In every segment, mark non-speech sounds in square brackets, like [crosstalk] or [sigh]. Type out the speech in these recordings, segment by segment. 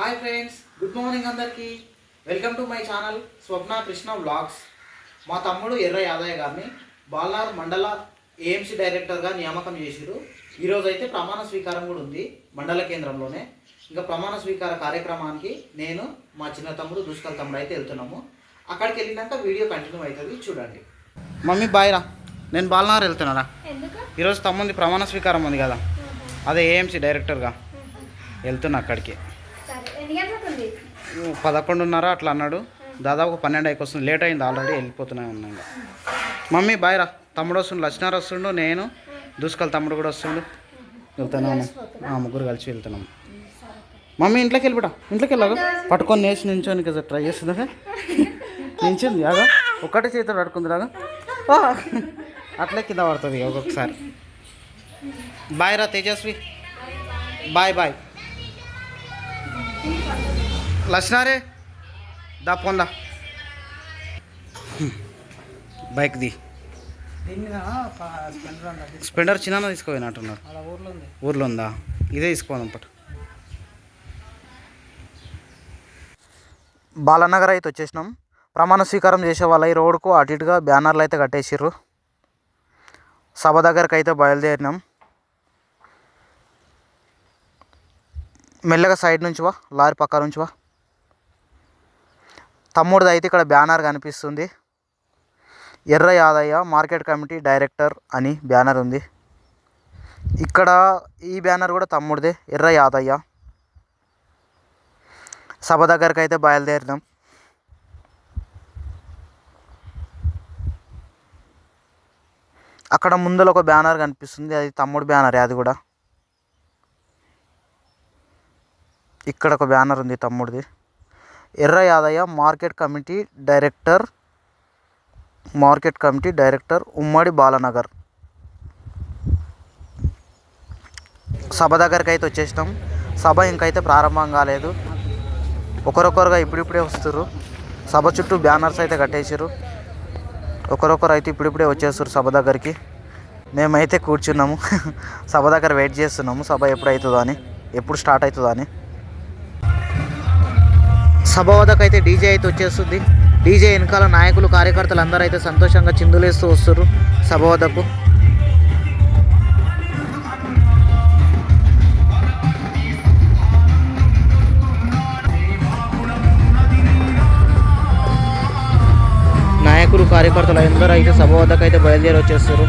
Hi friends good morning అందరికీ. Welcome to my channel Swapna Krishna vlogs. మా తమ్ముడు ఎర్ర యాదయ్య గారిని బాల్నార్ మండల ఏఎంసీ డైరెక్టర్గా నియామకం చేసిరు ఈరోజు అయితే ప్రమాణ స్వీకారం కూడా ఉంది మండల కేంద్రంలోనే. ఇంకా ప్రమాణ స్వీకార కార్యక్రమానికి నేను మా చిన్న తమ్ముడు దుష్కల్ తమ్ముడు అయితే వెళ్తున్నాము. అక్కడికి వెళ్ళినాక వీడియో కంటిన్యూ అవుతుంది చూడండి. మమ్మీ బాయ్ రా. నేను బాల్నార్ వెళ్తున్నారా? ఈరోజు తమ్ముంది ప్రమాణ స్వీకారం ఉంది కదా. అదే ఏఎంసీ డైరెక్టర్గా. వెళ్తున్నా అక్కడికి. పదకొండున్నర అట్లా అన్నాడు. దాదాపు పన్నెండు అయికి వస్తుంది లేట్ అయింది. ఆల్రెడీ వెళ్ళిపోతున్నాయి ఉన్నాడు మమ్మీ బాయ్ రా. తమ్ముడు వస్తుండు. లక్ష్మణ్ వస్తుండు. నేను దూసుకల్ తమ్ముడు కూడా వస్తుండు. వెళ్తాను ఆ, ముగ్గురు కలిసి వెళ్తున్నాము మమ్మీ ఇంట్లోకి వెళ్ళిపోటా ఇంట్లోకి వెళ్ళాలి పట్టుకొని నేసి నించోని కదా ట్రై చేస్తుందా? నించింది. యాగా ఒక్కటే చేతితో పట్టుకుంది. రాగా అట్లే కింద పడుతుంది. ఒక్కొక్కసారి. బాయ్ రా తేజస్వి. Bye bye. లక్ష్నారే దా పొందా బైక్ ది. స్పెండర్ చిన్న తీసుకోపోయినట్టున్నారు ఊర్లో ఉందా ఇదే తీసుకోదాం పట్టు. బాలనగర్ అయితే వచ్చేసినాం. ప్రమాణ స్వీకారం చేసే వాళ్ళ ఈ రోడ్కు అటు ఇటుగా బ్యానర్లు అయితే కట్టేసిర్రు. సభ దగ్గరకు అయితే బయలుదేరినాం. మెల్లగా సైడ్ నుంచి వా లారీ పక్క నుంచి వా. తమ్ముడిది అయితే ఇక్కడ బ్యానర్ కనిపిస్తుంది. Erra Yadaiah market committee director అని బ్యానర్ ఉంది. ఇక్కడ ఈ బ్యానర్ కూడా తమ్ముడిదే ఎర్ర యాదయ్య. సభ దగ్గరికి అయితే బయలుదేరినాం అక్కడ ముందర ఒక బ్యానర్ కనిపిస్తుంది అది తమ్ముడు బ్యానరే అది కూడా. ఇక్కడ ఒక బ్యానర్ ఉంది తమ్ముడిది. Erra Yadaiah market committee director market committee director ఉమ్మడి బాలనగర్. సభ దగ్గరికి అయితే వచ్చేసినాం. సభ ఇంకైతే ప్రారంభం కాలేదు. ఒకరొకరుగా ఇప్పుడిప్పుడే వస్తున్నారు సభ చుట్టూ బ్యానర్స్ అయితే కట్టేసారు ఒకరొకరు అయితే ఇప్పుడిప్పుడే వచ్చేస్తారు సభ దగ్గరికి. మేమైతే కూర్చున్నాము. [laughs] సభ దగ్గర వెయిట్ చేస్తున్నాము. సభ ఎప్పుడు అవుతుందో అని ఎప్పుడు స్టార్ట్ అవుతుందో అని. సభ వద్దకు అయితే డీజే అయితే వచ్చేస్తుంది. డీజే వెనకాల నాయకులు కార్యకర్తలు అందరూ అయితే సంతోషంగా చిందులేస్తూ వస్తారు సభ వద్దకు నాయకులు కార్యకర్తలు అందరూ అయితే సభ వద్దకు అయితే బయలుదేరి వచ్చేస్తారు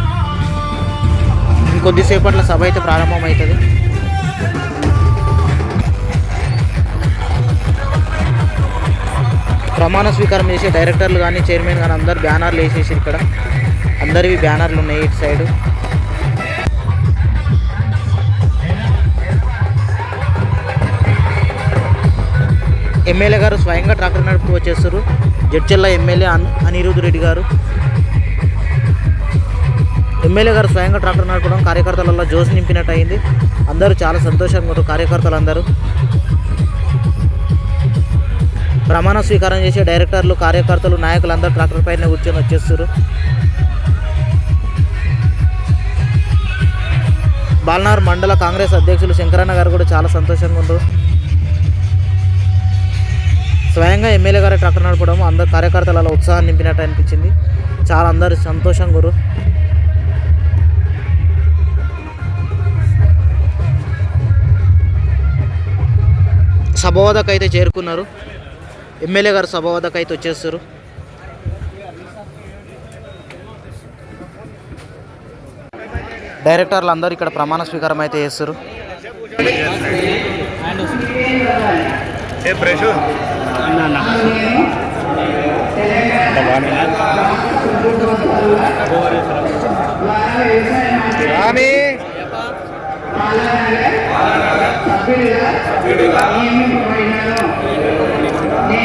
ఇంకొద్దిసేపట్లో సభ అయితే ప్రారంభం ప్రమాణ స్వీకారం చేసే డైరెక్టర్లు కానీ చైర్మన్ కానీ అందరు బ్యానర్లు వేసేసి ఇక్కడ. అందరివి బ్యానర్లు ఉన్నాయి ఇటు సైడ్. ఎమ్మెల్యే గారు స్వయంగా ట్రాక్టర్ నడుపుతూ వచ్చేస్తారు జడ్చెల్ల ఎమ్మెల్యే అనిరుద్ రెడ్డి గారు. ఎమ్మెల్యే గారు స్వయంగా ట్రాక్టర్ నడపడం కార్యకర్తలలో జోష్ నింపినట్టు అయింది అందరూ చాలా సంతోషంగా ఉంటారు కార్యకర్తలు అందరూ ప్రమాణ స్వీకారం చేసే డైరెక్టర్లు కార్యకర్తలు నాయకులు అందరూ ట్రాక్టర్ పైన కూర్చొని వచ్చేస్తారు బాలనార్ మండల కాంగ్రెస్ అధ్యక్షులు శంకరన్న గారు కూడా చాలా సంతోషంగా ఉన్నారు. స్వయంగా ఎమ్మెల్యే గారు ట్రాక్టర్ నడపడం అందరు కార్యకర్తలలో ఉత్సాహం నింపినట్టు అనిపించింది. చాలా అందరు సంతోషంగా గురు సభోదకైతే అయితే చేరుకున్నారు. ఎమ్మెల్యే గారు సభ వద్దకు అయితే వచ్చేస్తారు డైరెక్టర్లు అందరూ ఇక్కడ ప్రమాణ స్వీకారం అయితే చేస్తారు.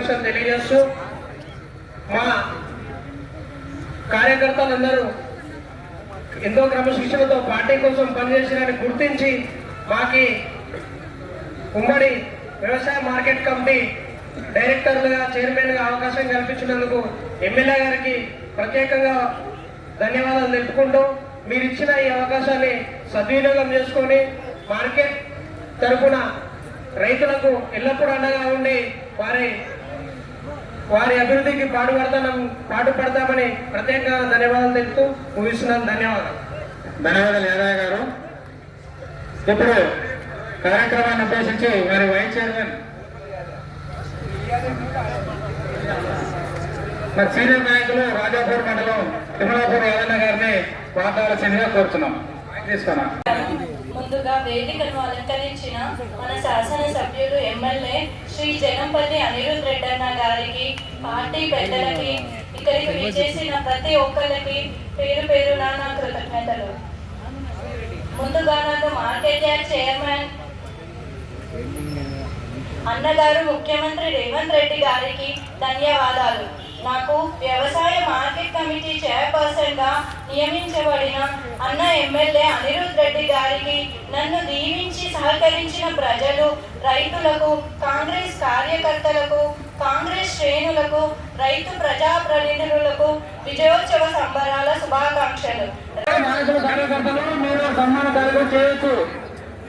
శుభాకాంక్షలు తెలియజేస్తూ మా కార్యకర్తలందరూ ఎంతో క్రమశిక్షణతో పార్టీ కోసం పనిచేసినని గుర్తించి మాకి ఉమ్మడి వ్యవసాయ మార్కెట్ కమిటీ డైరెక్టర్లుగా చైర్మన్గా అవకాశం కల్పించినందుకు ఎమ్మెల్యే గారికి ప్రత్యేకంగా ధన్యవాదాలు తెలుపుకుంటూ మీరు ఇచ్చిన ఈ అవకాశాన్ని సద్వినియోగం చేసుకొని మార్కెట్ తరపున రైతులకు ఎల్లప్పుడూ అండగా ఉండి వారి వారి అభివృద్ధికి పాటుపడతాం పాటుపడతామని ప్రత్యేకంగా ధన్యవాదాలు తెలుపుతూ ముగిస్తున్నాను. ధన్యవాదాలు. ధన్యవాదాలు యాదయ్య గారు. ఇప్పుడు కార్యక్రమాన్ని ఉద్దేశించి మరి వైస్ చైర్మన్ మరి సీనియర్ నాయకులు రాజాపూర్ మండలం తిరుమలాపూర్ యాదన్న గారిని మాట్లాడాల్సిందిగా కోరుతున్నాం. ముందుగా వేదికను అలంకరించిన మన శాసన సభ్యులు ఎమ్మెల్యే శ్రీ జగంపల్లి అనిరుద్ రెడ్డన్న గారికి పార్టీ పెద్దలకి ఇక్కడికి విచ్చేసిన ప్రతి ఒక్కరికి పేరు పేరున నా కృతజ్ఞతలు. ముందుగా నాకు మార్కెట్ యార్డ్ చైర్మన్ అన్నగారు ముఖ్యమంత్రి రేవంత్ రెడ్డి గారికి ధన్యవాదాలు. నాకు వ్యవసాయ మార్కెట్ కమిటీ చైర్పర్సన్గా నియమించబడిన అన్న ఎమ్మెల్యే అనిరుద్ రెడ్డి గారికి నన్ను దీవించి సహకరించిన ప్రజలు రైతులకు కాంగ్రెస్ కార్యకర్తలకు కాంగ్రెస్ శ్రేణులకు రైతు ప్రజా ప్రతినిధులకు విజయోత్సవ సంబరాల శుభాకాంక్షలు.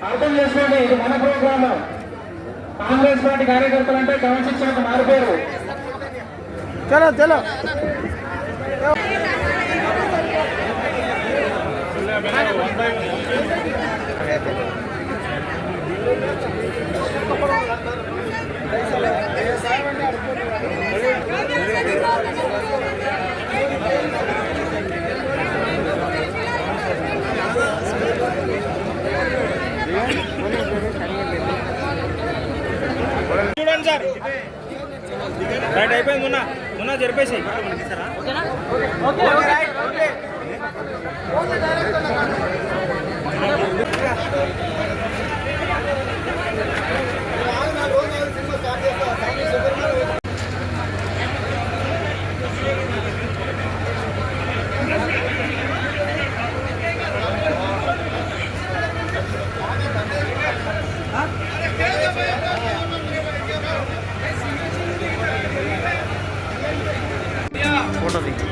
అర్థం చేసుకోండి ఇది మన ప్రోగ్రామ్. కాంగ్రెస్ పార్టీ కార్యకర్తలు అంటే క్రమశిక్షణకు మారిపోయారు. చలో చలో చూడండి సార్ రైట్ అయిపోయింది మొన్న మొన్న జరిపేసి. ఓకేనా 到这里。